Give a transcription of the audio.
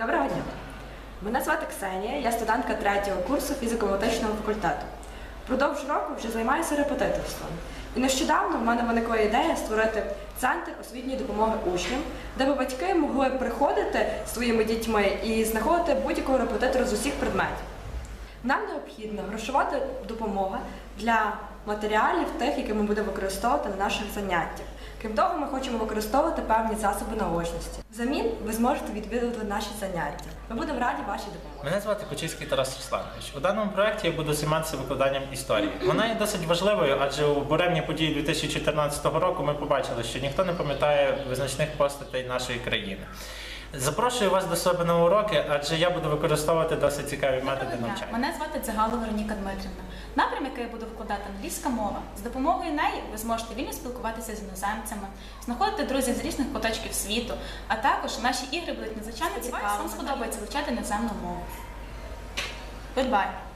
Доброго дня. Мене звати Ксенія, я студентка третього курсу фізико-математичного факультету. Впродовж року вже займаюся репетиторством. І нещодавно в мене виникла ідея створити центр освітньої допомоги учням, де б батьки могли приходити зі своїми дітьми і знаходити будь-якого репетитора з усіх предметів. Нам необхідна грошова допомога для матеріалів тих, які ми будемо використовувати на наших заняттях. Крім того, ми хочемо використовувати певні засоби наочності. Взамін ви зможете відвідувати наші заняття. Ми будемо раді вашій допомозі. Мене звати Кучицький Тарас Русланович. У даному проєкті я буду займатися викладанням історії. Вона є досить важливою, адже у буремні події 2014 року ми побачили, що ніхто не пам'ятає визначних постатей нашої країни. Запрошую вас до себе на уроки, адже я буду використовувати досить цікаві методи навчання. Мене звати Дзигало Вероніка Дмитрівна. Який я буду викладати англійська мова. З допомогою неї ви зможете вільно спілкуватися з іноземцями, знаходити друзів з різних куточків світу, а також наші ігри будуть надзвичайно цікаві. Вам сподобається вивчати іноземну мову. Goodbye!